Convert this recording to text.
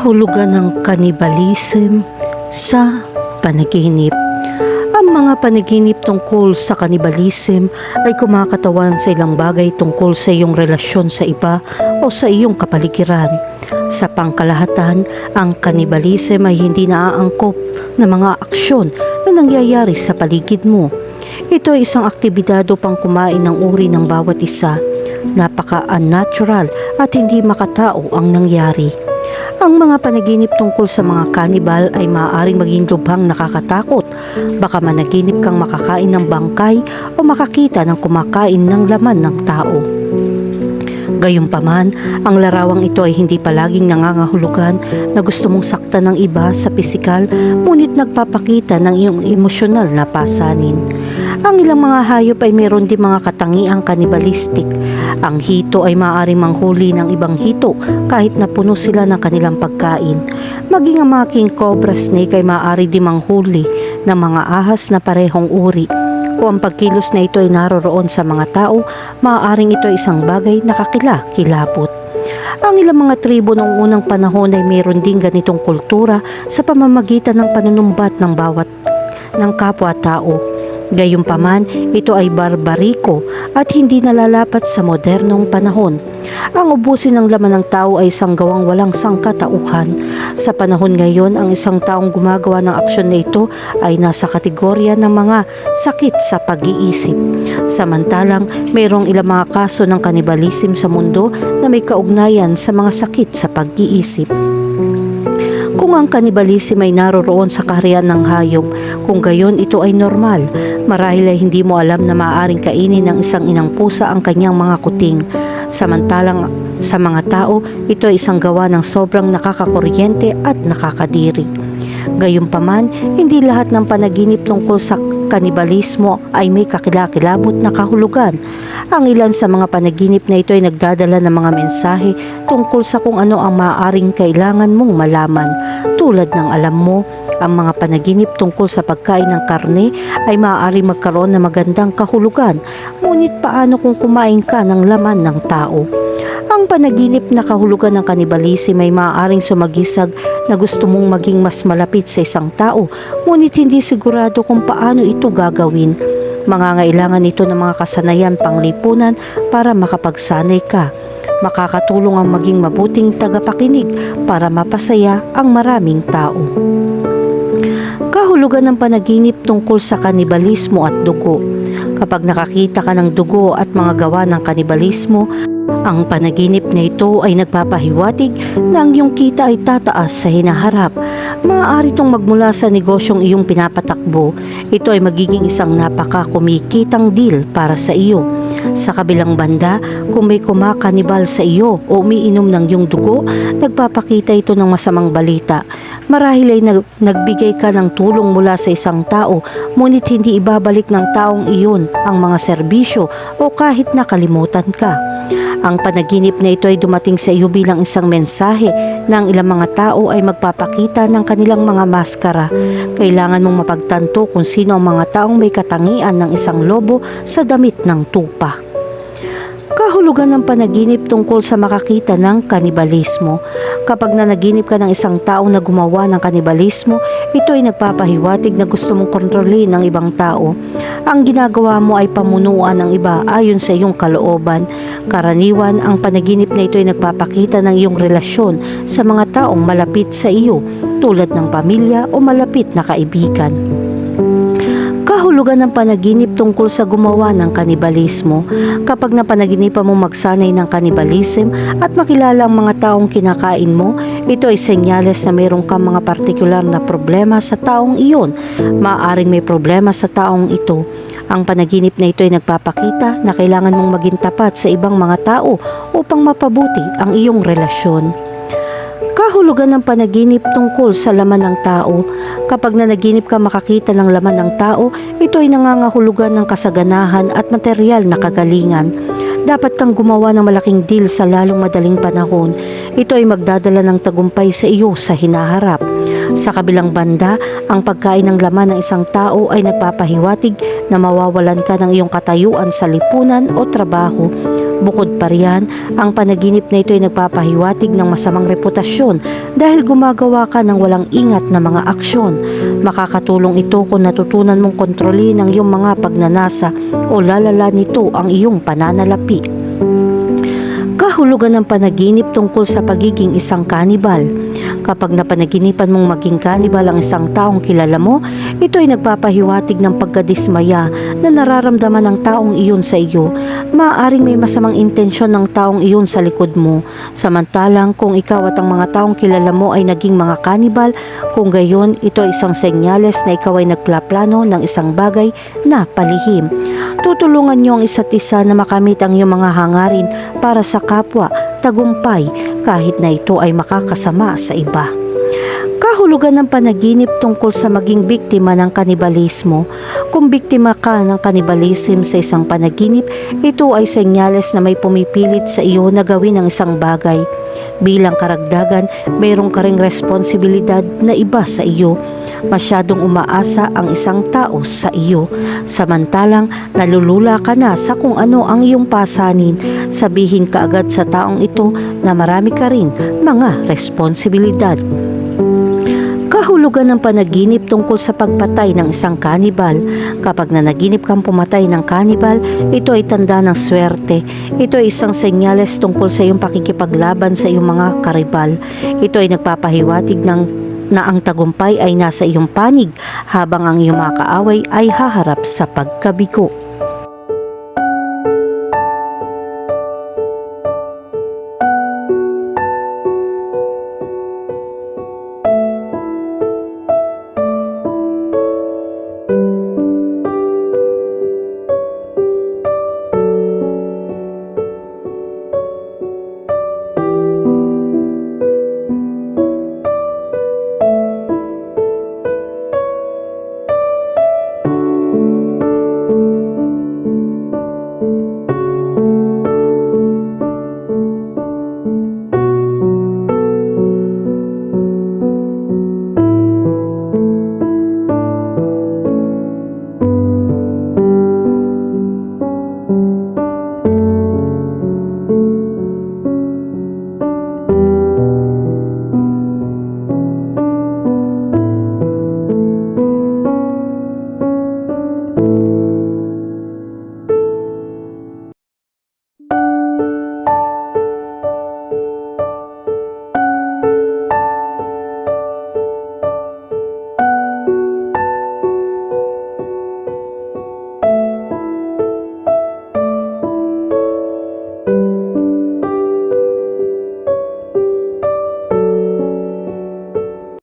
kahulugan ng kanibalism sa panaginip. Ang mga panaginip tungkol sa kanibalism ay kumakatawan sa ilang bagay tungkol sa iyong relasyon sa iba o sa iyong kapaligiran. Sa pangkalahatan, ang kanibalism ay hindi naaangkop na mga aksyon na nangyayari sa paligid mo. Ito ay isang aktibidad upang kumain ng uri ng bawat isa. Napaka-unnatural at hindi makatao ang nangyari. Ang mga panaginip tungkol sa mga kanibal ay maaaring maging lubhang nakakatakot. Baka managinip kang makakain ng bangkay o makakita ng kumakain ng laman ng tao. Gayunpaman, ang larawang ito ay hindi palaging nangangahulugan na gusto mong saktan ng iba sa pisikal ngunit nagpapakita ng iyong emosyonal na pasanin. Ang ilang mga hayop ay meron din mga katangiang kanibalistik. Ang hito ay maaaring manghuli ng ibang hito kahit na puno sila ng kanilang pagkain. Maging ang mga king cobra snake ay maaari din manghuli ng mga ahas na parehong uri. Kung ang pagkilos na ito ay naroroon sa mga tao, maaaring ito ay isang bagay na kakila-kilabot. Ang ilang mga tribo noong unang panahon ay mayroon din ganitong kultura sa pamamagitan ng panunumbat ng bawat ng kapwa-tao. Gayunpaman, ito ay barbariko at hindi nalalapat sa modernong panahon. Ang ubusin ng laman ng tao ay isang gawang walang sangkatauhan. Sa panahon ngayon, ang isang taong gumagawa ng aksyon na ito ay nasa kategorya ng mga sakit sa pag-iisip. Samantalang, mayroong ilang mga kaso ng kanibalism sa mundo na may kaugnayan sa mga sakit sa pag-iisip. Kung ang kanibalism ay naroroon sa kaharian ng hayop, kung gayon ito ay normal, marahil ay hindi mo alam na maaaring kainin ng isang inang pusa ang kanyang mga kuting. Samantalang sa mga tao, ito ay isang gawa ng sobrang nakakakuryente at nakakadiri. Gayunpaman, hindi lahat ng panaginip tungkol sa kanibalismo ay may kakilakilabot na kahulugan. Ang ilan sa mga panaginip na ito ay nagdadala ng mga mensahe tungkol sa kung ano ang maaaring kailangan mong malaman. Tulad ng alam mo, ang mga panaginip tungkol sa pagkain ng karne ay maaari magkaroon ng magandang kahulugan. Ngunit paano kung kumain ka ng laman ng tao? Ang panaginip na kahulugan ng kanibalism ay maaaring sumagisag na gusto mong maging mas malapit sa isang tao, ngunit hindi sigurado kung paano ito gagawin. Mangangailangan ito ng mga kasanayan panglipunan para makapagsanay ka. Makakatulong ang maging mabuting tagapakinig para mapasaya ang maraming tao. Kahulugan ng panaginip tungkol sa kanibalismo at dugo. Kapag nakakita ka ng dugo at mga gawa ng kanibalismo, ang panaginip na ito ay nagpapahiwatig na ang iyong kita ay tataas sa hinaharap. Maaari itong magmula sa negosyong iyong pinapatakbo. Ito ay magiging isang napaka-kumikitang deal para sa iyo. Sa kabilang banda, kung may kumakanibal sa iyo o umiinom ng iyong dugo, nagpapakita ito ng masamang balita. Marahil ay nag- nagbigay ka ng tulong mula sa isang tao, ngunit hindi ibabalik ng taong iyon ang mga serbisyo o kahit nakalimutan ka. Ang panaginip na ito ay dumating sa iyo bilang isang mensahe na ang ilang mga tao ay magpapakita ng kanilang mga maskara. Kailangan mong mapagtanto kung sino ang mga taong may katangian ng isang lobo sa damit ng tupa. Kahulugan ng panaginip tungkol sa makakita ng kanibalismo. Kapag nanaginip ka ng isang tao na gumawa ng kanibalismo, ito ay nagpapahiwatig na gusto mong kontrolin ng ibang tao. Ang ginagawa mo ay pamunuan ng iba ayon sa iyong kalooban. Karaniwan, ang panaginip na ito ay nagpapakita ng iyong relasyon sa mga taong malapit sa iyo, tulad ng pamilya o malapit na kaibigan kahulugan ng panaginip tungkol sa gumawa ng kanibalismo. Kapag napanaginipan mo magsanay ng kanibalism at makilala ang mga taong kinakain mo, ito ay senyales na mayroon kang mga partikular na problema sa taong iyon. Maaring may problema sa taong ito. Ang panaginip na ito ay nagpapakita na kailangan mong maging tapat sa ibang mga tao upang mapabuti ang iyong relasyon kahulugan ng panaginip tungkol sa laman ng tao. Kapag nanaginip ka makakita ng laman ng tao, ito ay nangangahulugan ng kasaganahan at material na kagalingan. Dapat kang gumawa ng malaking deal sa lalong madaling panahon. Ito ay magdadala ng tagumpay sa iyo sa hinaharap. Sa kabilang banda, ang pagkain ng laman ng isang tao ay nagpapahiwatig na mawawalan ka ng iyong katayuan sa lipunan o trabaho. Bukod pa riyan, ang panaginip na ito ay nagpapahiwatig ng masamang reputasyon dahil gumagawa ka ng walang ingat na mga aksyon. Makakatulong ito kung natutunan mong kontrolin ang iyong mga pagnanasa o lalala nito ang iyong pananalapi. Kahulugan ng panaginip tungkol sa pagiging isang kanibal. Kapag napanaginipan mong maging kanibal ang isang taong kilala mo, ito ay nagpapahiwatig ng pagkadismaya na nararamdaman ng taong iyon sa iyo. Maaaring may masamang intensyon ng taong iyon sa likod mo. Samantalang kung ikaw at ang mga taong kilala mo ay naging mga kanibal, kung gayon ito ay isang senyales na ikaw ay nagplaplano ng isang bagay na palihim. Tutulungan niyo ang isa't isa na makamit ang iyong mga hangarin para sa kapwa, tagumpay, kahit na ito ay makakasama sa iba. Kahulugan ng panaginip tungkol sa maging biktima ng kanibalismo. Kung biktima ka ng kanibalism sa isang panaginip, ito ay senyales na may pumipilit sa iyo na gawin ang isang bagay. Bilang karagdagan, mayroong ka ring responsibilidad na iba sa iyo. Masyadong umaasa ang isang tao sa iyo. Samantalang nalulula ka na sa kung ano ang iyong pasanin, sabihin ka agad sa taong ito na marami ka rin mga responsibilidad. Kahulugan ng panaginip tungkol sa pagpatay ng isang kanibal. Kapag nanaginip kang pumatay ng kanibal, ito ay tanda ng swerte. Ito ay isang senyales tungkol sa iyong pakikipaglaban sa iyong mga karibal. Ito ay nagpapahiwatig ng na ang tagumpay ay nasa iyong panig habang ang iyong mga kaaway ay haharap sa pagkabigo.